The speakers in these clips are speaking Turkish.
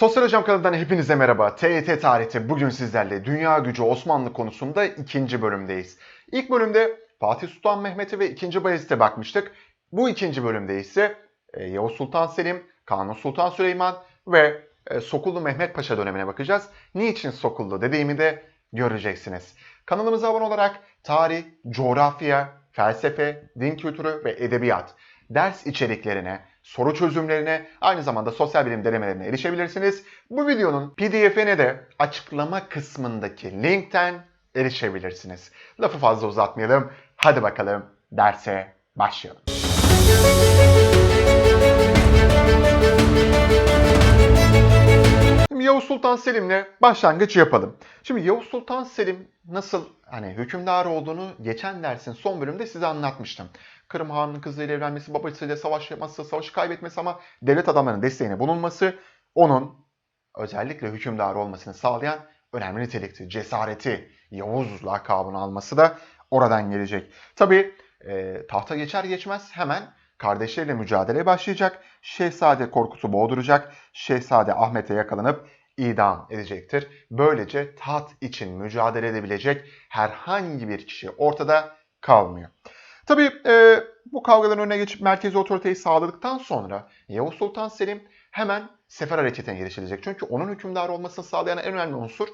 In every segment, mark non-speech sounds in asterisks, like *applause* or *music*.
Sosyal Hocam kanalından hepinize merhaba. TYT Tarih'te bugün sizlerle Dünya Gücü Osmanlı konusunda ikinci bölümdeyiz. İlk bölümde Fatih Sultan Mehmet'e ve 2. Bayezid'e bakmıştık. Bu ikinci bölümde ise e, Yavuz Sultan Selim, Kanuni Sultan Süleyman ve e, Sokullu Mehmet Paşa dönemine bakacağız. Niçin Sokullu dediğimi de göreceksiniz. Kanalımıza abone olarak tarih, coğrafya, felsefe, din kültürü ve edebiyat ders içeriklerine, soru çözümlerine, aynı zamanda sosyal bilim denemelerine erişebilirsiniz. Bu videonun pdf'ine de açıklama kısmındaki linkten erişebilirsiniz. Lafı fazla uzatmayalım. Hadi bakalım derse başlayalım. Şimdi Yavuz Sultan Selim'le başlangıç yapalım. Şimdi Yavuz Sultan Selim nasıl hani hükümdar olduğunu geçen dersin son bölümde size anlatmıştım. Kırım Hanı'nın kızıyla evlenmesi, babasıyla savaş yapması, savaşı kaybetmesi ama devlet adamlarının desteğine bulunması onun özellikle hükümdar olmasını sağlayan önemli nitelikti. Cesareti, Yavuz lakabını alması da oradan gelecek. Tabi e, tahta geçer geçmez hemen kardeşleriyle mücadeleye başlayacak. Şehzade korkusu boğduracak. Şehzade Ahmet'e yakalanıp idam edecektir. Böylece taht için mücadele edebilecek herhangi bir kişi ortada kalmıyor. Tabii e, bu kavgaların önüne geçip merkezi otoriteyi sağladıktan sonra Yavuz Sultan Selim hemen sefer hareketine girişilecek. Çünkü onun hükümdar olmasını sağlayan en önemli unsur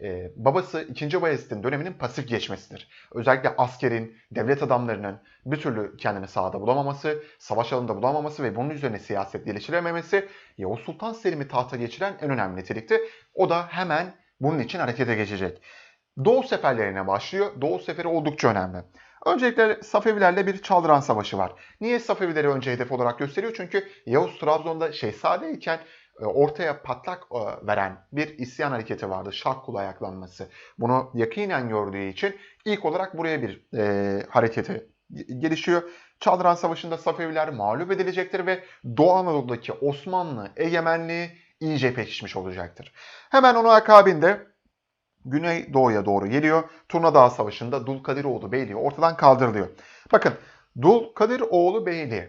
e, babası 2. Bayezid'in döneminin pasif geçmesidir. Özellikle askerin, devlet adamlarının bir türlü kendini sahada bulamaması, savaş alanında bulamaması ve bunun üzerine siyaset geliştirememesi Yavuz Sultan Selim'i tahta geçiren en önemli nitelikti. O da hemen bunun için harekete geçecek. Doğu seferlerine başlıyor. Doğu seferi oldukça önemli. Öncelikle Safevilerle bir Çaldıran Savaşı var. Niye Safevileri önce hedef olarak gösteriyor? Çünkü Yavuz Trabzon'da şehzadeyken e, ortaya patlak e, veren bir isyan hareketi vardı. Şarkul ayaklanması. Bunu yakinen gördüğü için ilk olarak buraya bir e, hareketi gelişiyor. Çaldıran Savaşı'nda Safeviler mağlup edilecektir ve Doğu Anadolu'daki Osmanlı egemenliği iyice pekişmiş olacaktır. Hemen onun akabinde Güney Doğu'ya doğru geliyor. Turnadağ Savaşı'nda Dulkadiroğlu Beyliği ortadan kaldırılıyor. Bakın Dulkadiroğlu Beyliği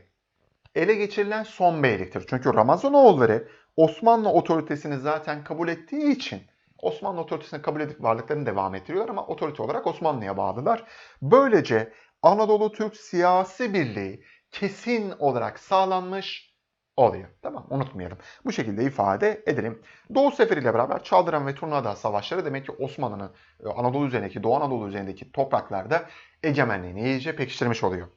ele geçirilen son beyliktir. Çünkü Ramazanoğulları Osmanlı otoritesini zaten kabul ettiği için Osmanlı otoritesini kabul edip varlıklarını devam ettiriyorlar ama otorite olarak Osmanlı'ya bağlılar. Böylece Anadolu Türk siyasi birliği kesin olarak sağlanmış oluyor. Tamam unutmayalım. Bu şekilde ifade edelim. Doğu Seferi ile beraber Çaldıran ve Turnadağ savaşları demek ki Osmanlı'nın e, Anadolu üzerindeki, Doğu Anadolu üzerindeki topraklarda egemenliğini iyice pekiştirmiş oluyor.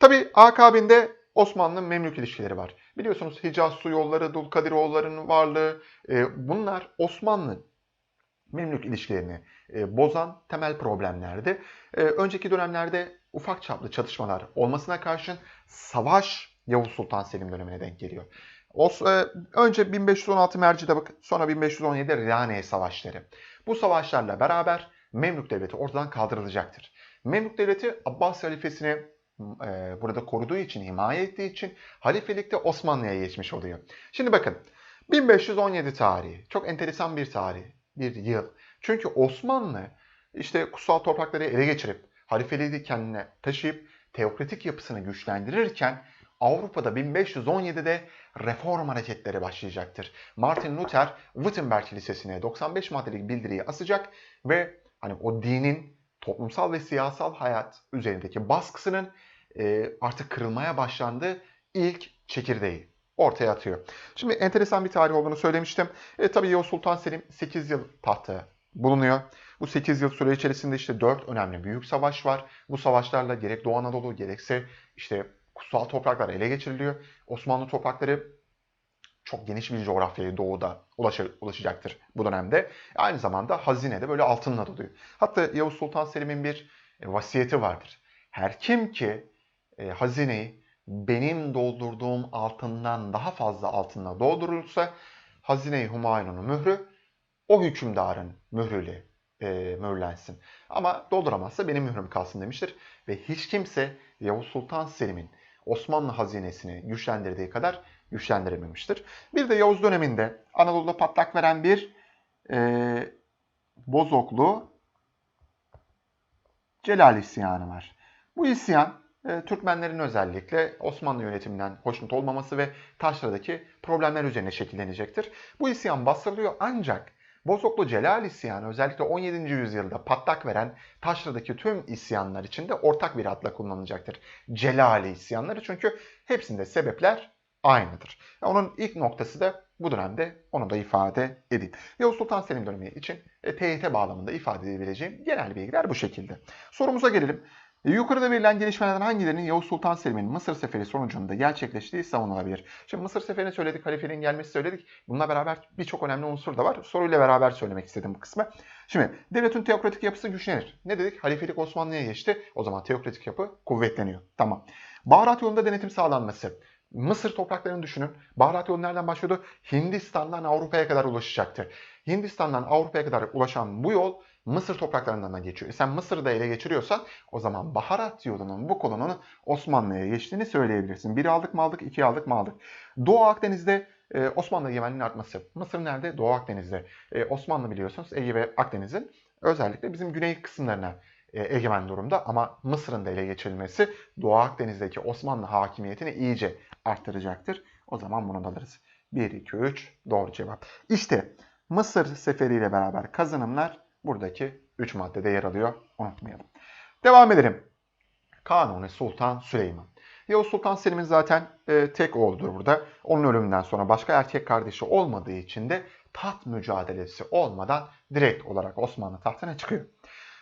Tabi akabinde Osmanlı Memlük ilişkileri var. Biliyorsunuz Hicaz su yolları, Dulkadiroğulları'nın varlığı e, bunlar Osmanlı Memlük ilişkilerini e, bozan temel problemlerdi. E, önceki dönemlerde ufak çaplı çatışmalar olmasına karşın savaş Yavuz Sultan Selim dönemine denk geliyor. Os, e, önce 1516 Merci'de bakın sonra 1517 Rane Savaşları. Bu savaşlarla beraber Memlük Devleti ortadan kaldırılacaktır. Memlük Devleti Abbas halifesini e, burada koruduğu için, himaye ettiği için halifelikte Osmanlı'ya geçmiş oluyor. Şimdi bakın 1517 tarihi çok enteresan bir tarih, bir yıl. Çünkü Osmanlı işte kutsal toprakları ele geçirip halifeliği kendine taşıyıp teokratik yapısını güçlendirirken Avrupa'da 1517'de reform hareketleri başlayacaktır. Martin Luther Wittenberg Lisesi'ne 95 maddelik bildiriyi asacak ve hani o dinin toplumsal ve siyasal hayat üzerindeki baskısının e, artık kırılmaya başlandığı ilk çekirdeği ortaya atıyor. Şimdi enteresan bir tarih olduğunu söylemiştim. E, tabii Yavuz Sultan Selim 8 yıl tahta bulunuyor. Bu 8 yıl süre içerisinde işte 4 önemli büyük savaş var. Bu savaşlarla gerek Doğu Anadolu gerekse işte kutsal topraklar ele geçiriliyor. Osmanlı toprakları çok geniş bir coğrafyayı doğuda ulaşacaktır bu dönemde. Aynı zamanda hazine de böyle altınla doluyor. Hatta Yavuz Sultan Selim'in bir e, vasiyeti vardır. Her kim ki e, hazineyi benim doldurduğum altından daha fazla altınla doldurursa hazine-i Humayun'un mührü o hükümdarın mührüyle e, mühürlensin. Ama dolduramazsa benim mührüm kalsın demiştir. Ve hiç kimse Yavuz Sultan Selim'in Osmanlı hazinesini güçlendirdiği kadar güçlendirememiştir. Bir de Yavuz döneminde Anadolu'da patlak veren bir e, Bozoklu Celal isyanı var. Bu isyan e, Türkmenlerin özellikle Osmanlı yönetiminden hoşnut olmaması ve taşradaki problemler üzerine şekillenecektir. Bu isyan bastırılıyor ancak Bozoklu Celal isyanı özellikle 17. yüzyılda patlak veren taşradaki tüm isyanlar içinde ortak bir adla kullanılacaktır. Celali isyanları çünkü hepsinde sebepler aynıdır. Onun ilk noktası da bu dönemde onu da ifade edeyim. Yavuz Sultan Selim dönemi için e, TYT bağlamında ifade edebileceğim genel bilgiler bu şekilde. Sorumuza gelelim. E, Yukarıda verilen gelişmelerden hangilerinin Yavuz Sultan Selim'in Mısır seferi sonucunda gerçekleştiği savunulabilir? Şimdi Mısır seferini söyledik, halifeliğin gelmesi söyledik. Bununla beraber birçok önemli unsur da var. Soruyla beraber söylemek istedim bu kısmı. Şimdi devletin teokratik yapısı güçlenir. Ne dedik? Halifelik Osmanlı'ya geçti. O zaman teokratik yapı kuvvetleniyor. Tamam. Baharat yolunda denetim sağlanması. Mısır topraklarını düşünün. Baharat yolu nereden başlıyordu? Hindistan'dan Avrupa'ya kadar ulaşacaktı. Hindistan'dan Avrupa'ya kadar ulaşan bu yol Mısır topraklarından da geçiyor. E sen Mısır'ı da ele geçiriyorsan o zaman baharat yolunun bu kolonun Osmanlı'ya geçtiğini söyleyebilirsin. Bir aldık mı aldık, iki aldık mı aldık. Doğu Akdeniz'de e, Osmanlı egemenliğinin artması. Mısır nerede? Doğu Akdeniz'de. E, Osmanlı biliyorsunuz Ege ve Akdeniz'in özellikle bizim güney kısımlarına e, egemen durumda ama Mısır'ın da ele geçirilmesi Doğu Akdeniz'deki Osmanlı hakimiyetini iyice arttıracaktır. O zaman bunu alırız. 1, 2, 3 doğru cevap. İşte Mısır seferiyle beraber kazanımlar buradaki 3 maddede yer alıyor. Unutmayalım. Devam edelim. Kanuni Sultan Süleyman. Yavuz Sultan Selim'in zaten e, tek oğludur burada. Onun ölümünden sonra başka erkek kardeşi olmadığı için de taht mücadelesi olmadan direkt olarak Osmanlı tahtına çıkıyor.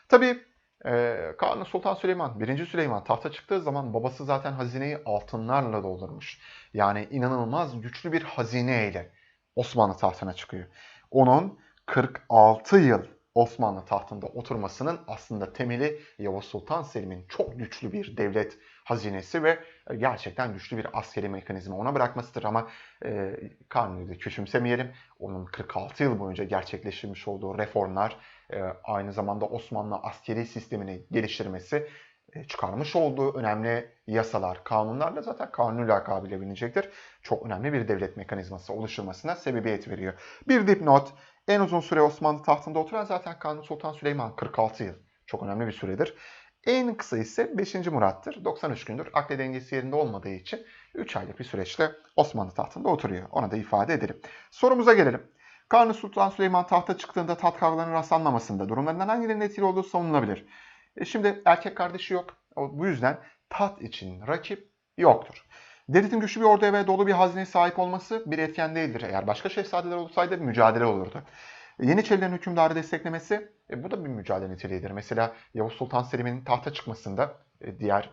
Tabii e, Kanuni Sultan Süleyman, 1. Süleyman tahta çıktığı zaman babası zaten hazineyi altınlarla doldurmuş. Yani inanılmaz güçlü bir hazineyle Osmanlı tahtına çıkıyor. Onun 46 yıl Osmanlı tahtında oturmasının aslında temeli Yavuz Sultan Selim'in çok güçlü bir devlet hazinesi ve gerçekten güçlü bir askeri mekanizma ona bırakmasıdır. Ama e, Kanuni'yi de küçümsemeyelim. Onun 46 yıl boyunca gerçekleştirmiş olduğu reformlar, e, aynı zamanda Osmanlı askeri sistemini geliştirmesi, e, çıkarmış olduğu önemli yasalar, kanunlarla zaten kanuni lakabıyla bilinecektir. Çok önemli bir devlet mekanizması oluşturmasına sebebiyet veriyor. Bir dipnot, en uzun süre Osmanlı tahtında oturan zaten Kanuni Sultan Süleyman 46 yıl. Çok önemli bir süredir. En kısa ise 5. Murat'tır. 93 gündür. Akle dengesi yerinde olmadığı için 3 aylık bir süreçte Osmanlı tahtında oturuyor. Ona da ifade edelim. Sorumuza gelelim. Kanuni Sultan Süleyman tahta çıktığında taht kavgalarının rastlanmamasında durumlarından hangilerinin etkili olduğu savunulabilir? E şimdi erkek kardeşi yok. Bu yüzden taht için rakip yoktur. Devletin güçlü bir orduya ve dolu bir hazineye sahip olması bir etken değildir. Eğer başka şehzadeler olsaydı mücadele olurdu. Yeniçerilerin hükümdarı desteklemesi e, bu da bir mücadele niteliğidir. Mesela Yavuz Sultan Selim'in tahta çıkmasında e, diğer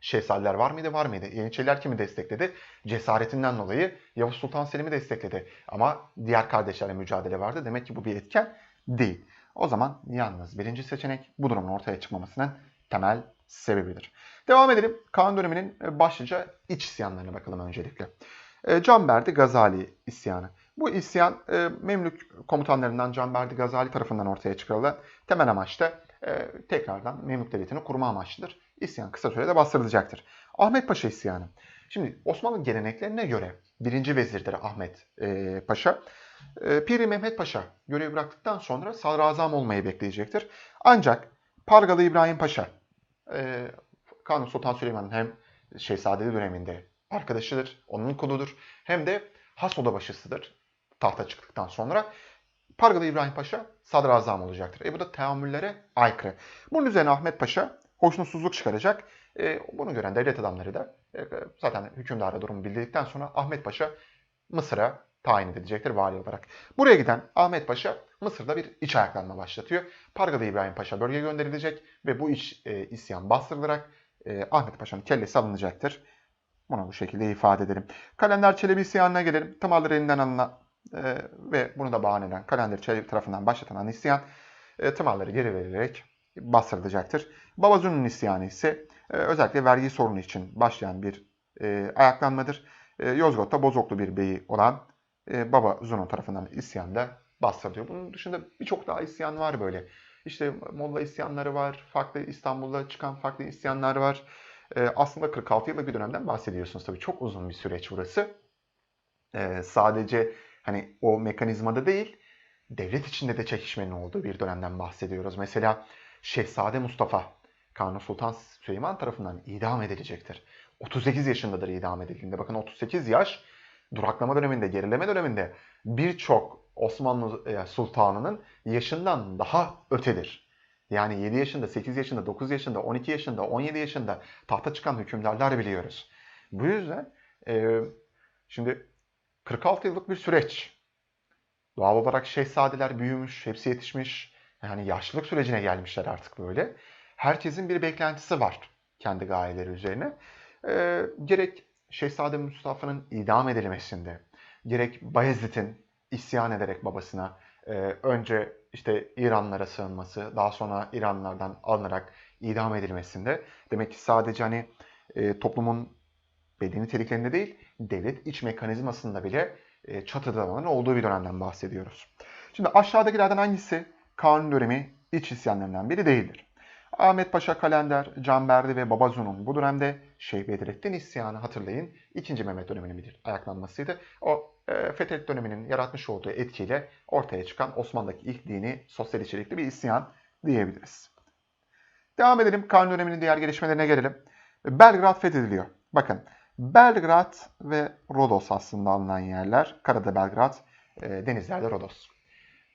şehzadeler var mıydı? Var mıydı? Yeniçeriler kimi destekledi? Cesaretinden dolayı Yavuz Sultan Selim'i destekledi. Ama diğer kardeşlerle mücadele vardı. Demek ki bu bir etken değil. O zaman yalnız birinci seçenek bu durumun ortaya çıkmamasının temel sebebidir. Devam edelim. Kaan döneminin e, başlıca iç isyanlarına bakalım öncelikle. E, Canberdi Gazali isyanı. Bu isyan e, Memlük komutanlarından Canberdi Gazali tarafından ortaya çıkarılan temel amaç da tekrardan Memlük Devleti'ni kurma amaçlıdır. İsyan kısa sürede bastırılacaktır. Ahmet Paşa isyanı. Şimdi Osmanlı geleneklerine göre birinci vezirdir Ahmet Paşa. Piri Mehmet Paşa görev bıraktıktan sonra sadrazam olmayı bekleyecektir. Ancak Pargalı İbrahim Paşa Kanuni Sultan Süleyman'ın hem Şehzadeli döneminde arkadaşıdır, onun kuludur. Hem de has odabaşısıdır tahta çıktıktan sonra. Pargalı İbrahim Paşa sadrazam olacaktır. E bu da teamüllere aykırı. Bunun üzerine Ahmet Paşa hoşnutsuzluk çıkaracak. E, bunu gören devlet adamları da e, zaten hükümdara durumu bildikten sonra Ahmet Paşa Mısır'a tayin edilecektir vali olarak. Buraya giden Ahmet Paşa Mısır'da bir iç ayaklanma başlatıyor. Pargalı İbrahim Paşa bölgeye gönderilecek ve bu iç e, isyan bastırılarak e, Ahmet Paşa'nın kellesi alınacaktır. Bunu bu şekilde ifade edelim. Kalender Çelebi isyanına gelelim. Tamaları elinden alınan e, ve bunu da bahane eden Kalender Çelebi tarafından başlatılan isyan e, tımarları geri verilerek bastırılacaktır. Babazun'un isyanı ise e, özellikle vergi sorunu için başlayan bir e, ayaklanmadır. E, Yozgat'ta Bozoklu bir beyi olan e, Baba Zun'un tarafından isyanda bastırılıyor. Bunun dışında birçok daha isyan var böyle. İşte Molla isyanları var, farklı İstanbul'da çıkan farklı isyanlar var. E, aslında 46 yıllık bir dönemden bahsediyorsunuz tabii. Çok uzun bir süreç burası. E, sadece hani o mekanizmada değil, devlet içinde de çekişmenin olduğu bir dönemden bahsediyoruz. Mesela Şehzade Mustafa Kanuni Sultan Süleyman tarafından idam edilecektir. 38 yaşındadır idam edildiğinde. Bakın 38 yaş duraklama döneminde, gerileme döneminde birçok Osmanlı e, sultanının yaşından daha ötedir. Yani 7 yaşında, 8 yaşında, 9 yaşında, 12 yaşında, 17 yaşında tahta çıkan hükümdarlar biliyoruz. Bu yüzden e, şimdi 46 yıllık bir süreç. Doğal olarak şehzadeler büyümüş, hepsi yetişmiş. Yani yaşlılık sürecine gelmişler artık böyle. Herkesin bir beklentisi var kendi gayeleri üzerine. E, gerek Şehzade Mustafa'nın idam edilmesinde, gerek Bayezid'in isyan ederek babasına e, önce işte İranlara sığınması, daha sonra İranlardan alınarak idam edilmesinde demek ki sadece hani e, toplumun bedeni niteliklerinde değil, devlet iç mekanizmasında bile e, çatırdamaların olduğu bir dönemden bahsediyoruz. Şimdi aşağıdakilerden hangisi Kanuni dönemi iç isyanlarından biri değildir? Ahmet Paşa Kalender, Canberdi ve Babazun'un bu dönemde Şeyh Bedrettin isyanı hatırlayın. 2. Mehmet döneminin bir ayaklanmasıydı. O Fethet döneminin yaratmış olduğu etkiyle ortaya çıkan Osmanlı'daki ilk dini sosyal içerikli bir isyan diyebiliriz. Devam edelim. Kanuni döneminin diğer gelişmelerine gelelim. Belgrad fethediliyor. Bakın Belgrad ve Rodos aslında alınan yerler. Karada Belgrad, e, denizlerde Rodos.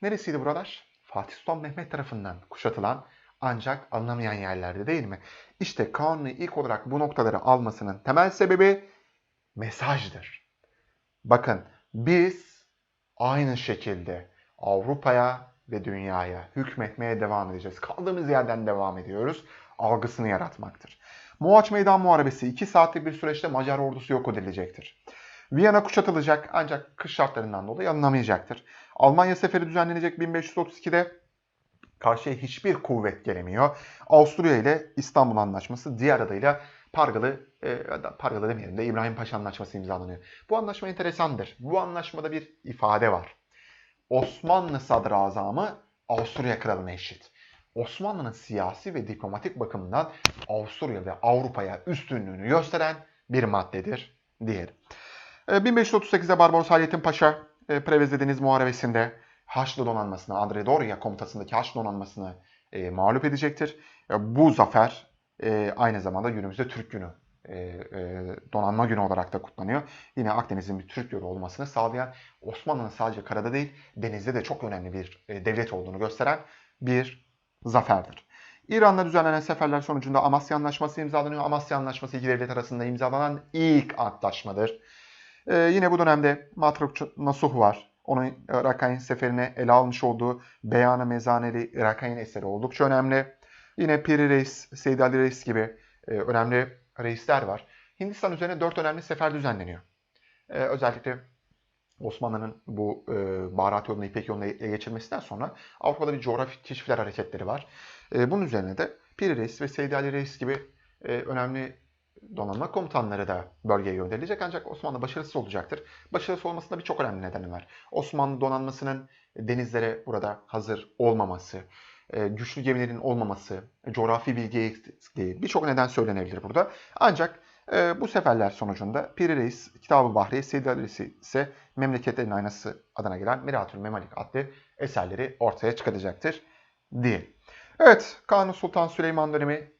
Neresiydi buralar? Fatih Sultan Mehmet tarafından kuşatılan ancak anlamayan yerlerde değil mi? İşte Kanuni ilk olarak bu noktaları almasının temel sebebi mesajdır. Bakın biz aynı şekilde Avrupa'ya ve dünyaya hükmetmeye devam edeceğiz. Kaldığımız yerden devam ediyoruz. Algısını yaratmaktır. Mohaç Meydan Muharebesi 2 saatlik bir süreçte Macar ordusu yok edilecektir. Viyana kuşatılacak ancak kış şartlarından dolayı alınamayacaktır. Almanya seferi düzenlenecek 1532'de karşıya hiçbir kuvvet gelemiyor. Avusturya ile İstanbul Anlaşması diğer adıyla Pargalı, e, Pargalı demeyelim de İbrahim Paşa Anlaşması imzalanıyor. Bu anlaşma enteresandır. Bu anlaşmada bir ifade var. Osmanlı sadrazamı Avusturya kralına eşit. Osmanlı'nın siyasi ve diplomatik bakımından Avusturya ve Avrupa'ya üstünlüğünü gösteren bir maddedir diyelim. 1538'de Barbaros Hayrettin Paşa e, Preveze Deniz Muharebesi'nde Haçlı donanmasını, Andre Doria komutasındaki Haçlı donanmasını e, mağlup edecektir. E, bu zafer e, aynı zamanda günümüzde Türk Günü, e, e, donanma günü olarak da kutlanıyor. Yine Akdeniz'in bir Türk yolu olmasını sağlayan, Osmanlı'nın sadece karada değil denizde de çok önemli bir e, devlet olduğunu gösteren bir zaferdir. İran'la düzenlenen seferler sonucunda Amasya Anlaşması imzalanıyor. Amasya Anlaşması iki devlet arasında imzalanan ilk antlaşmadır. Ee, yine bu dönemde Matruk Nasuh var. Onun Irakayın seferine ele almış olduğu Beyanı Mezaneli Irakayın eseri oldukça önemli. Yine Piri Reis, Seyyid Ali Reis gibi e, önemli reisler var. Hindistan üzerine dört önemli sefer düzenleniyor. E, özellikle Osmanlı'nın bu e, baharat yolunu, İpek yolunu ele geçirmesinden sonra Avrupa'da bir coğrafi keşifler hareketleri var. E, bunun üzerine de Piri Reis ve Seyyid Ali Reis gibi e, önemli donanma komutanları da bölgeye gönderilecek ancak Osmanlı başarısız olacaktır. Başarısız olmasında birçok önemli nedeni var. Osmanlı donanmasının denizlere burada hazır olmaması, güçlü gemilerin olmaması, coğrafi bilgi eksikliği birçok neden söylenebilir burada. Ancak e, bu seferler sonucunda Piri Reis, Kitab-ı Bahri, Seyyid Ali ise Memleketlerin Aynası adına gelen Miratül Memalik adlı eserleri ortaya çıkartacaktır diye. Evet, Kanuni Sultan Süleyman dönemi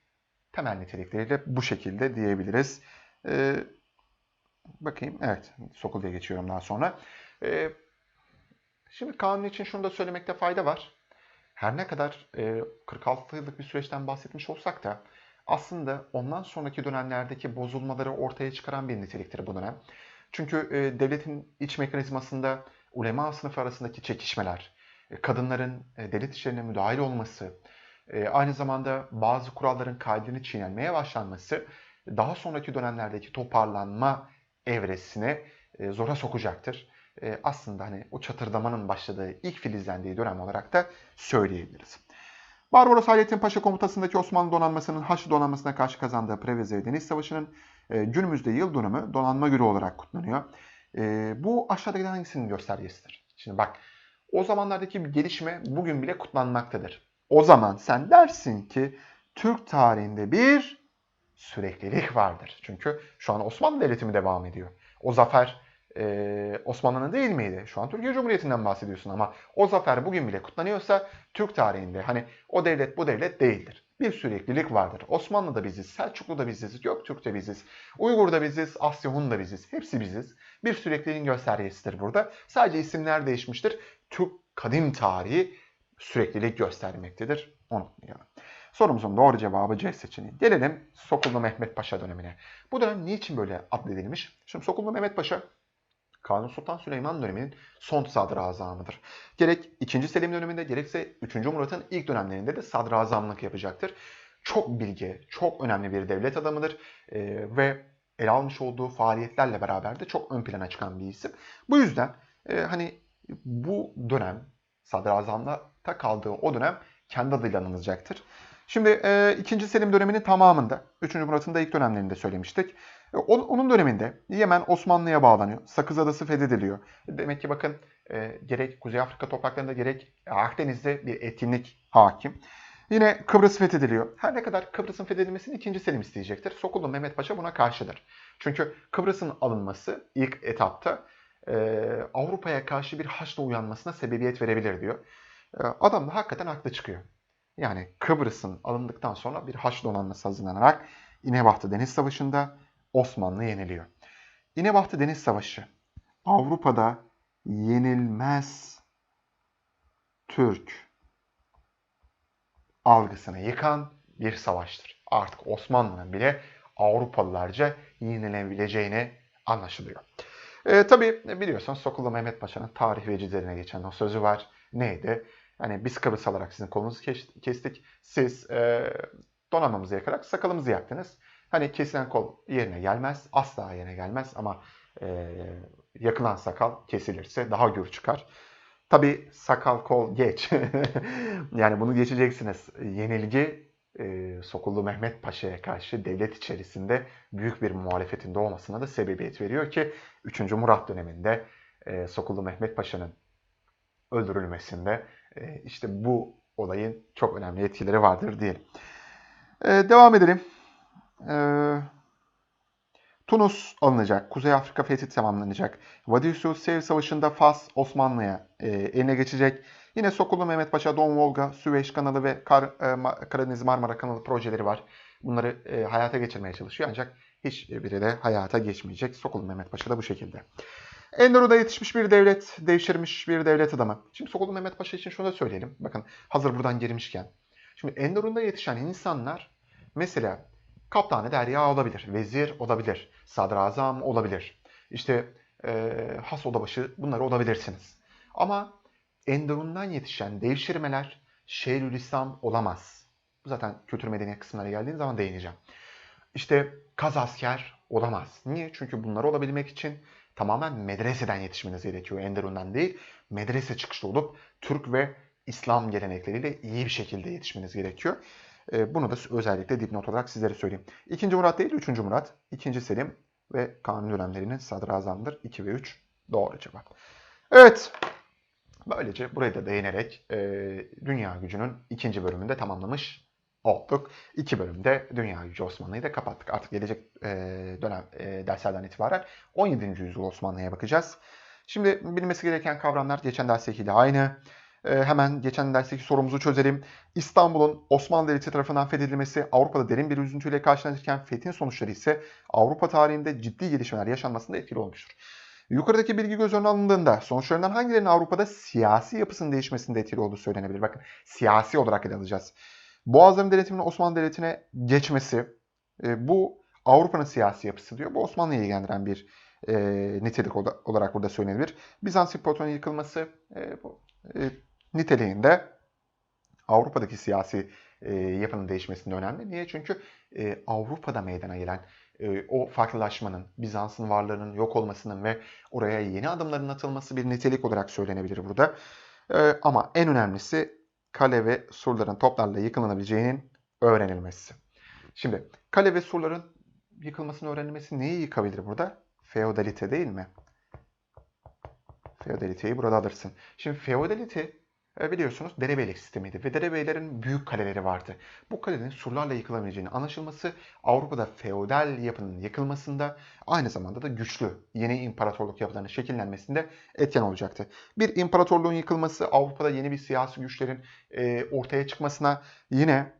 temel nitelikleriyle bu şekilde diyebiliriz. Ee, bakayım, evet, Sokul diye geçiyorum daha sonra. Ee, şimdi Kanuni için şunu da söylemekte fayda var. Her ne kadar e, 46 yıllık bir süreçten bahsetmiş olsak da aslında ondan sonraki dönemlerdeki bozulmaları ortaya çıkaran bir niteliktir bu dönem. Çünkü e, devletin iç mekanizmasında ulema sınıfı arasındaki çekişmeler, e, kadınların e, devlet işlerine müdahil olması, e, aynı zamanda bazı kuralların kaidini çiğnenmeye başlanması daha sonraki dönemlerdeki toparlanma evresine e, zora sokacaktır. E, aslında hani o çatırdamanın başladığı, ilk filizlendiği dönem olarak da söyleyebiliriz. Barbaros Hayrettin Paşa komutasındaki Osmanlı donanmasının Haçlı donanmasına karşı kazandığı Preveze Deniz Savaşı'nın e, günümüzde yıl dönümü donanma günü olarak kutlanıyor. E, bu aşağıdaki hangisinin göstergesidir? Şimdi bak o zamanlardaki bir gelişme bugün bile kutlanmaktadır. O zaman sen dersin ki Türk tarihinde bir süreklilik vardır. Çünkü şu an Osmanlı Devleti mi devam ediyor? O zafer e, Osmanlı'nın değil miydi? Şu an Türkiye Cumhuriyeti'nden bahsediyorsun ama o zafer bugün bile kutlanıyorsa Türk tarihinde hani o devlet bu devlet değildir. bir süreklilik vardır. Osmanlı'da biziz, Selçuklu'da biziz, Göktürk'te biziz, Uygur'da biziz, Asya Hun'da biziz. Hepsi biziz. Bir sürekliliğin göstergesidir burada. Sadece isimler değişmiştir. Türk kadim tarihi süreklilik göstermektedir. Unutmayalım. Sorumuzun doğru cevabı C seçeneği. Gelelim Sokullu Mehmet Paşa dönemine. Bu dönem niçin böyle adledilmiş? Şimdi Sokullu Mehmet Paşa Kanuni Sultan Süleyman döneminin son sadrazamıdır. Gerek 2. Selim döneminde gerekse 3. Murat'ın ilk dönemlerinde de sadrazamlık yapacaktır. Çok bilge, çok önemli bir devlet adamıdır ee, ve ele almış olduğu faaliyetlerle beraber de çok ön plana çıkan bir isim. Bu yüzden e, hani bu dönem sadrazamlıkta kaldığı o dönem kendi adıyla anılacaktır. Şimdi e, 2. Selim döneminin tamamında, 3. Murat'ın da ilk dönemlerinde söylemiştik. E, on- onun döneminde Yemen Osmanlı'ya bağlanıyor. Sakız Adası fethediliyor. Demek ki bakın e, gerek Kuzey Afrika topraklarında gerek Akdeniz'de bir etkinlik hakim. Yine Kıbrıs fethediliyor. Her ne kadar Kıbrıs'ın fethedilmesini 2. Selim isteyecektir. Sokullu Mehmet Paşa buna karşıdır. Çünkü Kıbrıs'ın alınması ilk etapta e, Avrupa'ya karşı bir haçla uyanmasına sebebiyet verebilir diyor. E, adam da hakikaten haklı çıkıyor. Yani Kıbrıs'ın alındıktan sonra bir haç donanması hazırlanarak İnebahtı Deniz Savaşı'nda Osmanlı yeniliyor. İnebahtı Deniz Savaşı Avrupa'da yenilmez Türk algısını yıkan bir savaştır. Artık Osmanlı'nın bile Avrupalılarca yenilebileceğini anlaşılıyor. E, tabii biliyorsunuz Sokullu Mehmet Paşa'nın tarih vecilerine geçen o sözü var. Neydi? Hani biz Kıbrıs alarak sizin kolunuzu kes- kestik. Siz e, donanmamızı yakarak sakalımızı yaktınız. Hani kesilen kol yerine gelmez. Asla yerine gelmez ama e, yakılan sakal kesilirse daha gür çıkar. Tabi sakal kol geç. *laughs* yani bunu geçeceksiniz. Yenilgi e, Sokullu Mehmet Paşa'ya karşı devlet içerisinde büyük bir muhalefetin doğmasına da sebebiyet veriyor ki 3. Murat döneminde e, Sokullu Mehmet Paşa'nın öldürülmesinde e, işte bu olayın çok önemli etkileri vardır diyelim. E, devam edelim. E, Tunus alınacak. Kuzey Afrika fethi tamamlanacak. Vadisuyu Sev Savaşı'nda Fas Osmanlı'ya e, eline geçecek. Yine Sokullu Mehmet Paşa, Don Volga, Süveyş kanalı ve Kar, e, Karadeniz Marmara kanalı projeleri var. Bunları e, hayata geçirmeye çalışıyor ancak hiçbiri de hayata geçmeyecek. Sokullu Mehmet Paşa da bu şekilde. Endoru'da yetişmiş bir devlet, devşirmiş bir devlet adamı. Şimdi Sokullu Mehmet Paşa için şunu da söyleyelim. Bakın hazır buradan girmişken. Şimdi Endoru'da yetişen insanlar mesela kaptanı derya olabilir, vezir olabilir, sadrazam olabilir. İşte e, has odabaşı bunları olabilirsiniz. Ama Enderun'dan yetişen devşirmeler Şeyhülislam olamaz. Bu zaten kültür medeniyet kısımlara geldiğim zaman değineceğim. İşte kaz asker olamaz. Niye? Çünkü bunlar olabilmek için tamamen medreseden yetişmeniz gerekiyor. Enderun'dan değil, medrese çıkışlı olup Türk ve İslam gelenekleriyle iyi bir şekilde yetişmeniz gerekiyor. Ee, Bunu da özellikle dipnot olarak sizlere söyleyeyim. İkinci Murat değil, üçüncü Murat. İkinci Selim ve Kanuni dönemlerinin sadrazamıdır. 2 ve 3 doğru cevap. Evet, böylece buraya da değinerek e, Dünya Gücü'nün ikinci bölümünde tamamlamış olduk. İki bölümde Dünya Gücü Osmanlı'yı da kapattık. Artık gelecek e, dönem e, derslerden itibaren 17. yüzyıl Osmanlı'ya bakacağız. Şimdi bilmesi gereken kavramlar geçen derstekiyle aynı. E, hemen geçen dersteki sorumuzu çözelim. İstanbul'un Osmanlı Devleti tarafından fethedilmesi Avrupa'da derin bir üzüntüyle karşılanırken fethin sonuçları ise Avrupa tarihinde ciddi gelişmeler yaşanmasında etkili olmuştur. Yukarıdaki bilgi göz önüne alındığında sonuçlarından hangilerinin Avrupa'da siyasi yapısının değişmesinde etkili olduğu söylenebilir. Bakın siyasi olarak ele alacağız. Boğazların denetiminin Osmanlı Devleti'ne geçmesi e, bu Avrupa'nın siyasi yapısı diyor. Bu Osmanlı'yı ilgilendiren bir e, nitelik ola- olarak burada söylenebilir. Bizans İmparatorluğu'nun yıkılması e, bu e, niteliğinde Avrupa'daki siyasi e, yapının değişmesinde önemli. Niye? Çünkü e, Avrupa'da meydana gelen e, o farklılaşmanın, Bizans'ın varlığının yok olmasının ve oraya yeni adımların atılması bir nitelik olarak söylenebilir burada. E, ama en önemlisi kale ve surların toplarla yıkılabileceğinin öğrenilmesi. Şimdi kale ve surların yıkılmasının öğrenilmesi neyi yıkabilir burada? Feodalite değil mi? Feodaliteyi burada alırsın. Şimdi feodalite biliyorsunuz derebeylik sistemiydi ve derebeylerin büyük kaleleri vardı. Bu kalenin surlarla yıkılabileceğini anlaşılması Avrupa'da feodal yapının yıkılmasında aynı zamanda da güçlü yeni imparatorluk yapılarının şekillenmesinde etken olacaktı. Bir imparatorluğun yıkılması Avrupa'da yeni bir siyasi güçlerin e, ortaya çıkmasına yine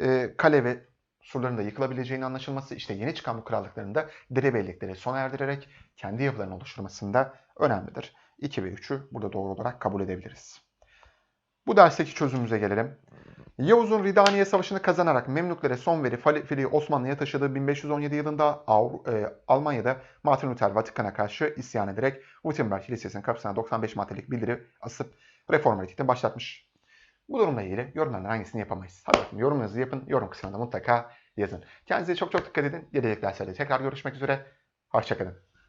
e, kale ve surların da yıkılabileceğini anlaşılması, işte yeni çıkan bu krallıkların da derebeylikleri sona erdirerek kendi yapılarını oluşturmasında önemlidir. 2 ve 3'ü burada doğru olarak kabul edebiliriz. Bu dersteki çözümümüze gelelim. Yavuz'un Ridaniye Savaşı'nı kazanarak Memlüklere son verip halifeliği Osmanlı'ya taşıdığı 1517 yılında Avru- e, Almanya'da Martin Luther Vatikan'a karşı isyan ederek Wittenberg Kilisesi'nin kapısına 95 maddelik bildiri asıp reform hareketini başlatmış. Bu durumla ilgili yorumlardan hangisini yapamayız? Hadi bakın yorumunuzu yapın. Yorum kısmında mutlaka yazın. Kendinize çok çok dikkat edin. Gelecek derslerde tekrar görüşmek üzere. Hoşçakalın.